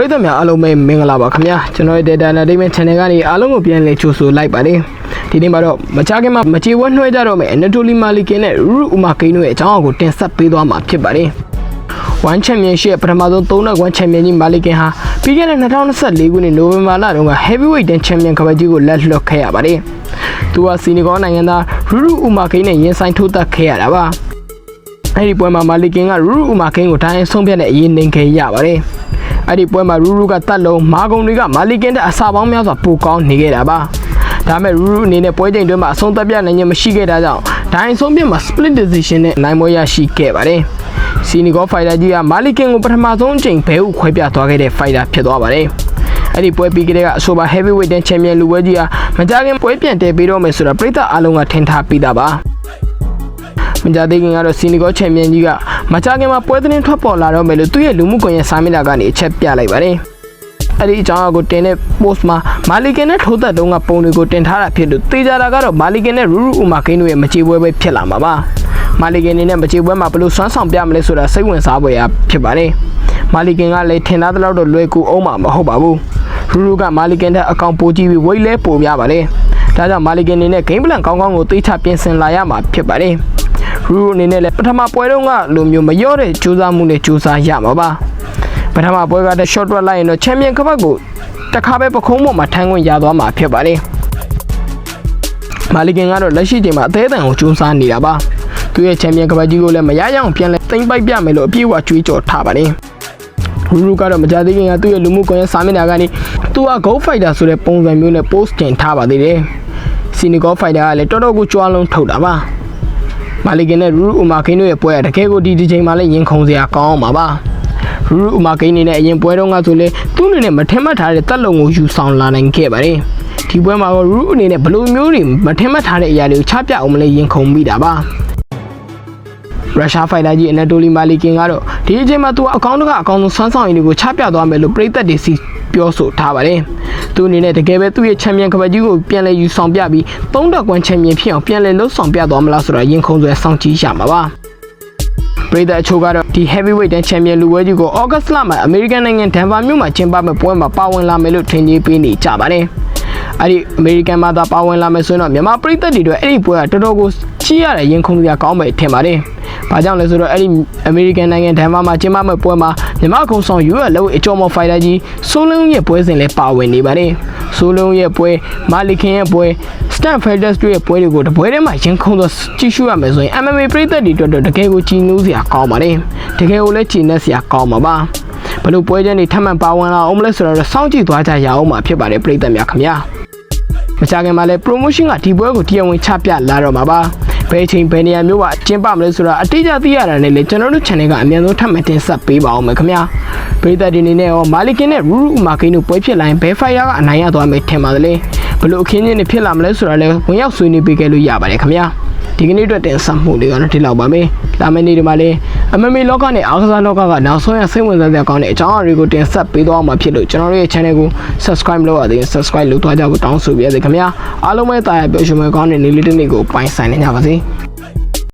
ပရိသတ်များအားလုံးပဲမင်္ဂလာပါခင်ဗျာကျွန်တော်ရဲ့ Data Entertainment Channel ကနေအားလုံးကိုပြန်လည်ကြိုဆိုလိုက်ပါတယ်ဒီနေ့မှာတော့မကြခင်မှာမကြေဝဲနှွှဲကြတော့မယ် Anatoly Malikin နဲ့ Ruru Umakin တို့ရဲ့အကြောင်းအရာကိုတင်ဆက်ပေးသွားမှာဖြစ်ပါတယ် One Championship ပထမဆုံး3နှစ် One Champion ကြီး Malikin ဟာပြီးခဲ့တဲ့2024ခုနှစ်နိုဝင်ဘာလတုန်းက Heavyweight တန်း Champion ကပတ်ကြီးကိုလက်လွှတ်ခဲ့ရပါတယ်သူကစီနီဂေါနိုင်ငံသား Ruru Umakin နဲ့ရင်ဆိုင်ထိုးသက်ခဲ့ရတာပါအဲ့ဒီပွဲမှာ Malikin က Ruru Umakin ကိုတိုင်းဆုံးဖြတ်တဲ့အရေးနှိမ်ခဲ့ရပါတယ် အဲ့ဒီပွဲမှာ Ruru ကတတ်လုံးမာကုံတွေက Malikin တဲ့အစာပေါင်းများစွာပိုကောင်းနေခဲ့တာပါဒါပေမဲ့ Ruru အနေနဲ့ပွဲချိန်တွင်းမှာအဆုံးသတ်ပြနိုင်ခြင်းမရှိခဲ့တာကြောင့်ဒိုင်ဆုံးဖြတ်မှာ split decision နဲ့နိုင်ပွဲရရှိခဲ့ပါတယ်။စီနီဂေါဖိုင်တာကြီးကမာလီကင်ကိုပထမဆုံးအချိန်ဘဲဥခွဲပြသွားခဲ့တဲ့ဖိုင်တာဖြစ်သွားပါတယ်။အဲ့ဒီပွဲပြီးကလေးကအဆိုပါ heavyweight တန်းချန်ပီယံလူပွဲကြီးဟာမကြခင်ပွဲပြန်တည်ပြီးတော့မယ်ဆိုတာပြည်သက်အားလုံးကထင်ထားပြီးသားပါ။မကြသေးခင်ကတော့စီနီဂေါချန်ပီယံကြီးက မကြခင်မှာပွဲသတင်းထွက်ပေါ်လာတော့မယ်လို့သူ့ရဲ့လူမှုကွန်ရက်စာမျက်နှာကနေအချက်ပြလိုက်ပါတယ်။အဲ့ဒီအကြောင်းအရာကိုတင်တဲ့ post မှာမာလီကင်နဲ့ထိုးသက်တုံးကပုံတွေကိုတင်ထားတာဖြစ်လို့တေချာတာကတော့မာလီကင်နဲ့ရူရူအူမာကိန်းတို့ရဲ့မချေပွဲပဲဖြစ်လာမှာပါမာလီကင်နေနဲ့မချေပွဲမှာဘယ်လိုစွမ်းဆောင်ပြမလဲဆိုတာစိတ်ဝင်စားဖွယ်ရာဖြစ်ပါတယ်မာလီကင်ကလည်းထင်သားသလောက်တော့လွယ်ကူအောင်မှာမဟုတ်ပါဘူးရူရူကမာလီကင်တဲ့အကောင့်ပိုကြည့်ပြီးဝိတ်လဲပိုများပါတယ် ဒါကြောင့်မာလီကင်နေနဲ့ဂိမ်းပလန်ကောင်းကောင်းကိုသိချပြင်ဆင်လာရမှာဖြစ်ပါတယ်ရူရူအနေနဲ့လည်းပထမပွဲတုန်းကလိုမျိုးမလျော့တဲ့ကြိုးစားမှုနဲ့ကြိုးစားရမှာပါပထမပွဲကတည်း short ထွက်လိုက်ရင်တော့ချန်ပီယံကပတ်ကိုတခါပဲပခုံးပေါ်မှာထမ်းခွင့်ရသွားမှာဖြစ်ပါတယ်မာလီကင်ကတော့လက်ရှိချိန်မှာအသေးအံကိုကြိုးစားနေတာပါသူရဲ့ချန်ပီယံကပတ်ကြီးကိုလည်းမရရအောင်ပြန်လဲသိမ့်ပိုက်ပြမယ်လို့အပြည့်အဝကြွေးကြော်ထားပါတယ်ရူရူကတော့မကြသေးခင်ကသူ့ရဲ့လူမှုကွန်ရက်စာမျက်နှာကနေသူက Go Fighter ဆိုတဲ့ပုံစံမျိုးနဲ့ post တင်ထားပါသေးတယ် စီနီဂေါ Fighter ကလည်းတော်တော်ကိုကြွားလုံးထုတ်တာပါမာလီကင်နဲ့ရူရူအူမာကင်းတို့ရဲ့ပွဲကတကယ်ကိုဒီဒီချိန်မှာလည်းရင်ခုန်စရာကောင်းအောင်ပါပါရူရူအူမာကိန်းနေနဲ့အရင်ပွဲတုန်းကဆိုလေသူ့အနေနဲ့မထင်မှတ်ထားတဲ့တက်လုံကိုယူဆောင်လာနိုင်ခဲ့ပါတယ်ဒီပွဲမှာတော့ရူရူအနေနဲ့ဘယ်လိုမျိုးတွေမထင်မှတ်ထားတဲ့အရာတွေကိုချပြအောင်မလဲရင်ခုန်မိတာပါ ရုရှားဖိုင်တာကြီးအနတိုလီမာလီကင်ကတော့ဒီအချိန်မှာသူကအကောင့်တကအကောင့်ဆုံးဆွမ်းဆောင်ရည်တွေကိုချပြသွားမယ်လို့ပြည်သက်တွေစီပြောဆိုထားပါတယ်။သူအနေနဲ့တကယ်ပဲသူ့ရဲ့ချန်ပီယံကပတ်ကြီးကိုပြန်လဲယူဆောင်ပြပြီးသုံးတက်ကွမ်ချန်ပီယံဖြစ်အောင်ပြန်လဲလှုပ်ဆောင်ပြသွားမလားဆိုတာရင်ခုန်ဆွဲစောင့်ကြည့်ရမှာပါ။ပရိသတ်အချို့ကတော့ဒီ heavyweight တန်းချန်ပီယံလူဝဲကြီးကို August လမှာ American နိုင်ငံဒန်ဗာမြို့မှာကျင်းပမယ့်ပွဲမှာပါဝင်လာမယ်လို့ထင်ကြီးပေးနေကြပါတယ်။ အဲ့ဒီ American မှာသာပါဝင်လာမယ်ဆိုရင်တော့မြန်မာပရိသတ်တွေအတွက်အဲ့ဒီပွဲကတော်တော်ကိုကြည့်ရတဲ့ရင်ခုန်စရာကောင်းမယ်ထင်ပါတယ်။ဘာကြောင့်လဲဆိုတော့အဲ့ဒီ American နိုင်ငံဒန်ဗာမှာကျင်းပမယ့်ပွဲမှာမြန်မာခုံဆောင် US လောက်အကျော်မော်ဖိုင်တာကြီးဆိုးလုံးရဲ့ပွဲစဉ်လည်းပါဝင်နေပါတယ်။ဆိုးလုံးရဲ့ပွဲမာလီခင်ရဲ့ပွဲ Stan Fighters တို့ရဲ့ပွဲတွေကိုတပွဲထဲမှာရင်ခုန်တော့ကြည့်ရှုရမယ်ဆိုရင် MMA ပရိသတ်တွေအတွက်တော့တကယ်ကိုကြည်နူးစရာကောင်းပါတယ်။တကယ်ကိုလည်းကြည်နက်စရာကောင်းပါပါ။ဘလို့ပွဲချင်းတွေထပ်မံပါဝင်လာအောင်မလဲဆိုတော့စောင့်ကြည့်သွားကြရအောင်မှာဖြစ်ပါတယ်ပရိသတ်များခင်ဗျာ။ မကြခင်မှာလည်း promotion ကဒီပွဲကိုတရားဝင်ချပြလာတော့မှာပါဘယ်ချိန်ဘယ်နေရာမျိုးကကျင်းပမလဲဆိုတာအတိအကျသိရတာနဲ့လေကျွန်တော်တို့ channel ကအများဆုံးထပ်မံတင်ဆက်ပေးပါအောင်မယ်ခင်ဗျာပရိသတ်တွေအနေနဲ့ရောမာလီကင်နဲ့ရူရူမာကိန်းတို့ပွဲဖြစ်လာရင်ဘယ်ဖိုင်ယာကအနိုင်ရသွားမယ်ထင်ပါသလဲဘလို့အခင်းချင်းတွေဖြစ်လာမလဲဆိုတာလည်းဝင်ရောက်ဆွေးနွေးပေးခဲ့လို့ရပါတယ်ခင်ဗျာဒီကနေ့အတွက်တင်ဆက်မှုလေးကတော့ဒီလောက်ပါပဲလာမယ့်နေ့ဒီမှာလည်း MMA လောကနဲ့အားကစားလောကကနောက်ဆုံးရစိတ်ဝင်စားစရာကောင်းတဲ့အကြောင်းအရာတွေကိုတင်ဆက်ပေးသွားမှာဖြစ်လို့ကျွန်တော်တို့ရဲ့ channel ကို subscribe လုပ်ရသေးရင် subscribe လုပ်သွားကြဖို့တောင်းဆိုပါရစေခင်ဗျာအားလုံးပဲတာယာပျော်ရွှင်ပွဲကောင်းတဲ့နေ့လေးတစ်နေ့ကိုပိုင်ဆိုင်နေကြပါစေ